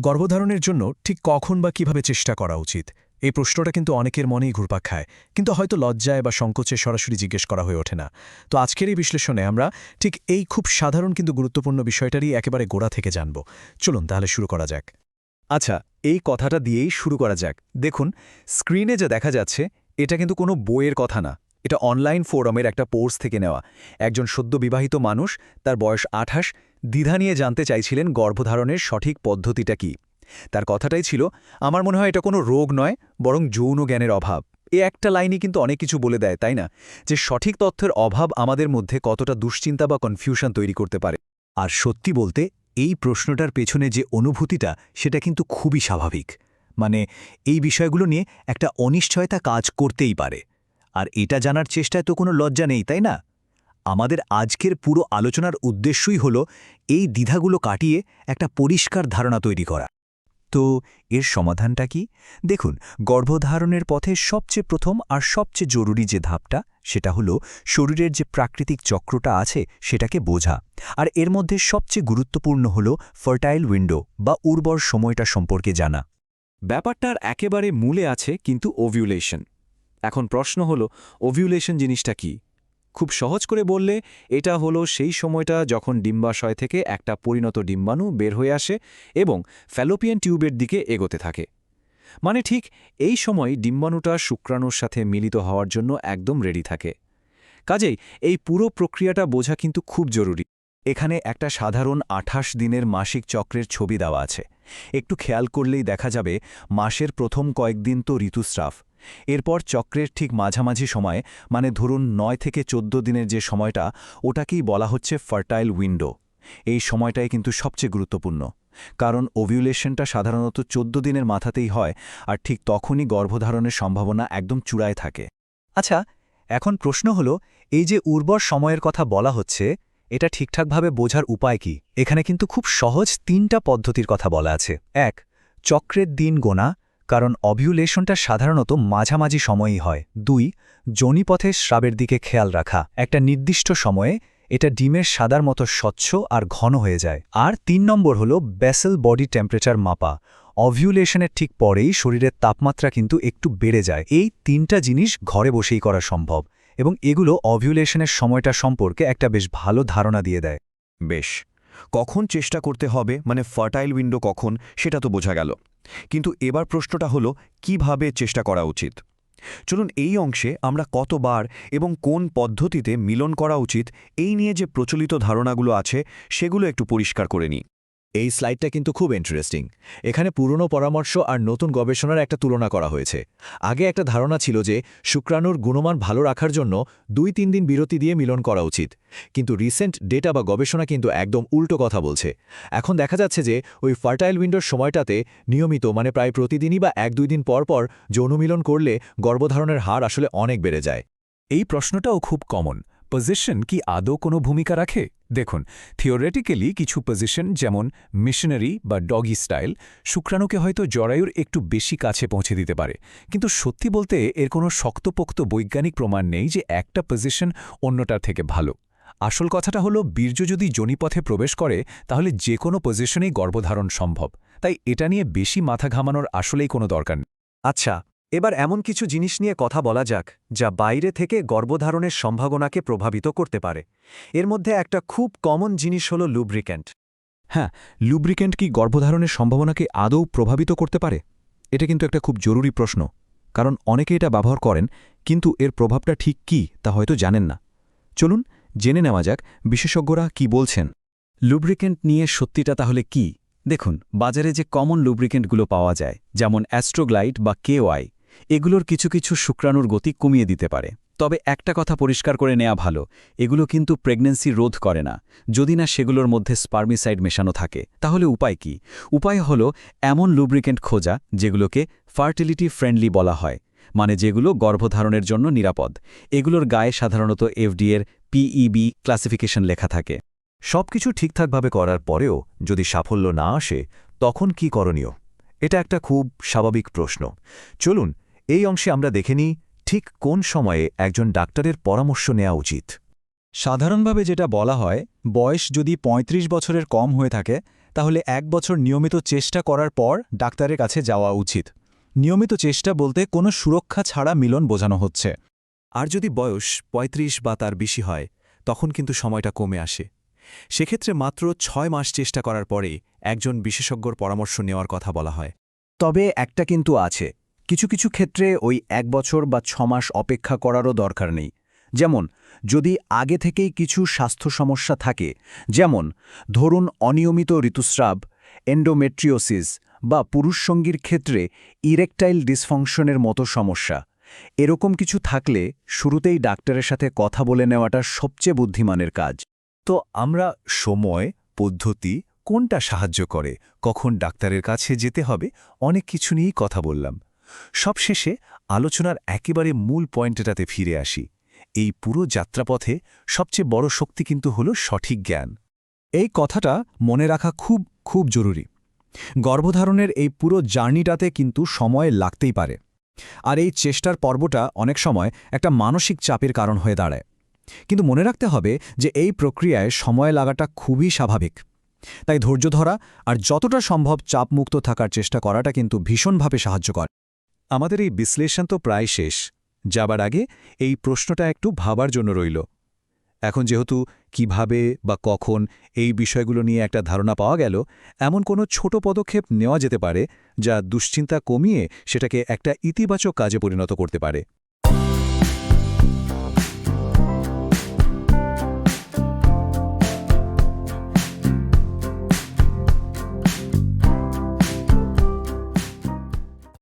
গর্ভধারণের জন্য ঠিক কখন বা কীভাবে চেষ্টা করা উচিত? এই প্রশ্নটা কিন্তু অনেকের মনেই ঘুরপাক খায়। কিন্তু হয়তো লজ্জায় বা সংকোচে সরাসরি জিজ্ঞেস করা হয়ে ওঠে না। তো আজকের এই বিশ্লেষণে আমরা ঠিক এই খুব সাধারণ কিন্তু গুরুত্বপূর্ণ বিষয়টারই একেবারে গোড়া থেকে জানব। চলুন তাহলে শুরু করা যাক। আচ্ছা এই কথাটা দিয়েই শুরু করা যাক। দেখুন, স্ক্রিনে যা দেখা যাচ্ছে, এটা কিন্তু কোনো বইয়ের কথা না। এটা অনলাইন ফোরামের একটা পোর্স থেকে নেওয়া। একজন সদ্য বিবাহিত মানুষ, তার বয়স আঠাশ দ্বিধা নিয়ে জানতে চাইছিলেন গর্ভধারণের সঠিক পদ্ধতিটা কি। তার কথাটাই ছিল, আমার মনে হয় এটা কোনো রোগ নয়, বরং যৌন জ্ঞানের অভাব। এ একটা লাইনই কিন্তু অনেক কিছু বলে দেয়, তাই না? যে সঠিক তথ্যের অভাব আমাদের মধ্যে কতটা দুশ্চিন্তা বা কনফিউশন তৈরি করতে পারে। আর সত্যি বলতে, এই প্রশ্নটার পেছনে যে অনুভূতিটা, সেটা কিন্তু খুবই স্বাভাবিক। মানে এই বিষয়গুলো নিয়ে একটা অনিশ্চয়তা কাজ করতেই পারে। আর এটা জানার চেষ্টায় তো কোনো লজ্জা নেই, তাই না? আমাদের আজকের পুরো আলোচনার উদ্দেশ্যই হল এই দ্বিধাগুলো কাটিয়ে একটা পরিষ্কার ধারণা তৈরি করা। তো এর সমাধানটা কি? দেখুন, গর্ভধারণের পথে সবচেয়ে প্রথম আর সবচেয়ে জরুরি যে ধাপটা, সেটা হলো শরীরের যে প্রাকৃতিক চক্রটা আছে, সেটাকে বোঝা। আর এর মধ্যে সবচেয়ে গুরুত্বপূর্ণ হল ফার্টাইল উইন্ডো বা উর্বর সময়টা সম্পর্কে জানা। ব্যাপারটার একেবারে মূলে আছে কিন্তু ওভিউলেশন। এখন প্রশ্ন হলো, ওভিউলেশন জিনিসটা কি? খুব সহজ করে বললে, এটা হলো সেই সময়টা যখন ডিম্বাশয় থেকে একটা পরিণত ডিম্বাণু বের হয়ে আসে এবং ফ্যালোপিয়ান টিউবের দিকে এগোতে থাকে। মানে ঠিক এই সময় ডিম্বাণুটা শুক্রাণুর সাথে মিলিত হওয়ার জন্য একদম রেডি থাকে। কাজেই এই পুরো প্রক্রিয়াটা বোঝা কিন্তু খুব জরুরি। এখানে একটা সাধারণ আঠাশ দিনের মাসিক চক্রের ছবি দেওয়া আছে। একটু খেয়াল করলেই দেখা যাবে, মাসের প্রথম কয়েকদিন তো ঋতুস্রাব। এরপর চক্রের ঠিক মাঝামাঝি সময়ে মানে ধরুন নয় থেকে চোদ্দ দিনের যে সময়টা, ওটাকেই বলা হচ্ছে ফার্টাইল উইন্ডো। এই সময়টাই কিন্তু সবচেয়ে গুরুত্বপূর্ণ। কারণ ওভিউলেশনটা সাধারণত চোদ্দ দিনের মাথাতেই হয়, আর ঠিক তখনই গর্ভধারণের সম্ভাবনা একদম চূড়ায় থাকে। আচ্ছা এখন প্রশ্ন হল, এই যে উর্বর সময়ের কথা বলা হচ্ছে, এটা ঠিকঠাকভাবে বোঝার উপায় কি? এখানে কিন্তু খুব সহজ তিনটা পদ্ধতির কথা বলা আছে। এক, চক্রের দিন গোনা। কারণ অভিউলেশনটা সাধারণত মাঝামাঝি সময়ই হয়। দুই, জনিপথে স্রাবের দিকে খেয়াল রাখা। একটা নির্দিষ্ট সময়ে এটা ডিমের সাদার মতো স্বচ্ছ আর ঘন হয়ে যায়। আর তিন নম্বর হল ব্যাসেল বডি টেম্পারেচার মাপা। অভিউলেশনের ঠিক পরেই শরীরের তাপমাত্রা কিন্তু একটু বেড়ে যায়। এই তিনটা জিনিস ঘরে বসেই করা সম্ভব এবং এগুলো অভিউলেশনের সময়টা সম্পর্কে একটা বেশ ভালো ধারণা দিয়ে দেয়। বেশ। কখন চেষ্টা করতে হবে? মানে ফার্টাইল উইন্ডো কখন? সেটা তো বোঝা গেল। কিন্তু এবার প্রশ্নটা হলো, কীভাবে চেষ্টা করা উচিত? চলুন এই অংশে আমরা কতবার এবং কোন পদ্ধতিতে মিলন করা উচিত, এই নিয়ে যে প্রচলিত ধারণাগুলো আছে, সেগুলো একটু পরিষ্কার করে নিই। এই স্লাইডটা কিন্তু খুব ইন্টারেস্টিং এখানে পুরনো পরামর্শ আর নতুন গবেষণার একটা তুলনা করা হয়েছে। আগে একটা ধারণা ছিল যে শুক্রাণুর গুণমান ভালো রাখার জন্য দুই তিন দিন বিরতি দিয়ে মিলন করা উচিত। কিন্তু রিসেন্ট ডেটা বা গবেষণা কিন্তু একদম উল্টো কথা বলছে। এখন দেখা যাচ্ছে যে ওই ফার্টাইল উইন্ডোর সময়টাতে নিয়মিত মানে প্রায় প্রতিদিনই বা এক দুই দিন পর পর যৌনমিলন করলে গর্ভধারণের হার আসলে অনেক বেড়ে যায়। এই প্রশ্নটাও খুব কমন পজিশন কি আদৌ কোনো ভূমিকা রাখে? দেখুন থিওরেটিক্যালি কিছু পজিশন যেমন মিশনারি বা ডগি স্টাইল শুক্রাণুকে হয়তো জরায়ুর একটু বেশি কাছে পৌঁছে দিতে পারে। কিন্তু সত্যি বলতে এর কোনো শক্তপোক্ত বৈজ্ঞানিক প্রমাণ নেই যে একটা পজিশন অন্যটার থেকে ভালো। আসল কথাটা হলো, বীর্য যদি জনিপথে প্রবেশ করে, তাহলে যে কোনো পজিশনেই গর্ভধারণ সম্ভব। তাই এটা নিয়ে বেশি মাথা ঘামানোর আসলেই কোনো দরকার নেই। আচ্ছা এবার এমন কিছু জিনিস নিয়ে কথা বলা যাক, যা বাইরে থেকে গর্ভধারণের সম্ভাবনাকে প্রভাবিত করতে পারে। এর মধ্যে একটা খুব কমন জিনিস হল লুব্রিক্যান্ট হ্যাঁ লুব্রিকেন্ট কি গর্ভধারণের সম্ভাবনাকে আদৌ প্রভাবিত করতে পারে? এটা কিন্তু একটা খুব জরুরি প্রশ্ন, কারণ অনেকে এটা ব্যবহার করেন, কিন্তু এর প্রভাবটা ঠিক কি, তা হয়তো জানেন না। চলুন, জেনে নেওয়া যাক বিশেষজ্ঞরা কি বলছেন। লুব্রিকেন্ট নিয়ে সত্যিটা তাহলে কি? দেখুন, বাজারে যে কমন লুব্রিকেন্টগুলো পাওয়া যায়, যেমন অ্যাস্ট্রোগ্লাইট বা কেওয়াই এগুলোর কিছু কিছু শুক্রাণুর গতি কমিয়ে দিতে পারে। তবে একটা কথা পরিষ্কার করে নেওয়া ভালো, এগুলো কিন্তু প্রেগন্যান্সি রোধ করে না। যদি না সেগুলোর মধ্যে স্পার্মিসাইড মেশানো থাকে, তাহলে উপায় কি? উপায় হলো এমন লুব্রিকেন্ট খোঁজা যেগুলোকে ফার্টিলিটি ফ্রেন্ডলি বলা হয় মানে যেগুলো গর্ভধারণের জন্য নিরাপদ। এগুলোর গায়ে সাধারণত এফডিএর পিইবি ক্লাসিফিকেশন লেখা থাকে। সবকিছু ঠিকঠাকভাবে করার পরেও যদি সাফল্য না আসে, তখন কি করণীয়? এটা একটা খুব স্বাভাবিক প্রশ্ন। চলুন, এই অংশে আমরা দেখে নিই ঠিক কোন সময়ে একজন ডাক্তারের পরামর্শ নেওয়া উচিত। সাধারণভাবে যেটা বলা হয়, বয়স যদি ৩৫ বছরের কম হয়ে থাকে, তাহলে এক বছর নিয়মিত চেষ্টা করার পর ডাক্তারের কাছে যাওয়া উচিত। নিয়মিত চেষ্টা বলতে কোনো সুরক্ষা ছাড়া মিলন বোঝানো হচ্ছে। আর যদি বয়স ৩৫ বা তার বেশি হয়, তখন কিন্তু সময়টা কমে আসে। সেক্ষেত্রে মাত্র ছয় মাস চেষ্টা করার পরে একজন বিশেষজ্ঞর পরামর্শ নেওয়ার কথা বলা হয়। তবে একটা কিন্তু আছে। কিছু কিছু ক্ষেত্রে ওই এক বছর বা ছমাস অপেক্ষা করারও দরকার নেই। যেমন, যদি আগে থেকেই কিছু স্বাস্থ্য সমস্যা থাকে, যেমন, ধরুন অনিয়মিত ঋতুস্রাব এন্ডোমেট্রিওসিস বা পুরুষসঙ্গীর ক্ষেত্রে ইরেকটাইল ডিসফাংশনের মতো সমস্যা। এরকম কিছু থাকলে শুরুতেই ডাক্তারের সাথে কথা বলে নেওয়াটা সবচেয়ে বুদ্ধিমানের কাজ। তো আমরা সময়, পদ্ধতি কোনটা সাহায্য করে? কখন ডাক্তারের কাছে যেতে হবে? অনেক কিছু নিয়েই কথা বললাম। সবশেষে আলোচনার একেবারে মূল পয়েন্টটাতে ফিরে আসি। এই পুরো যাত্রাপথে সবচেয়ে বড় শক্তি কিন্তু হল সঠিক জ্ঞান। এই কথাটা মনে রাখা খুব খুব জরুরি। গর্ভধারণের এই পুরো জার্নিটাতে কিন্তু সময় লাগতেই পারে। আর এই চেষ্টার পর্বটা অনেক সময় একটা মানসিক চাপের কারণ হয়ে দাঁড়ায়। কিন্তু মনে রাখতে হবে যে এই প্রক্রিয়ায় সময় লাগাটা খুবই স্বাভাবিক। তাই ধৈর্য ধরা আর যতটা সম্ভব চাপমুক্ত থাকার চেষ্টা করাটা কিন্তু ভীষণভাবে সাহায্য করে। আমাদের এই বিশ্লেষণ তো প্রায় শেষ। যাবার আগে এই প্রশ্নটা একটু ভাবার জন্য রইল। এখন যেহেতু কীভাবে বা কখন এই বিষয়গুলো নিয়ে একটা ধারণা পাওয়া গেল, এমন কোনো ছোট পদক্ষেপ নেওয়া যেতে পারে যা দুশ্চিন্তা কমিয়ে সেটাকে একটা ইতিবাচক কাজে পরিণত করতে পারে।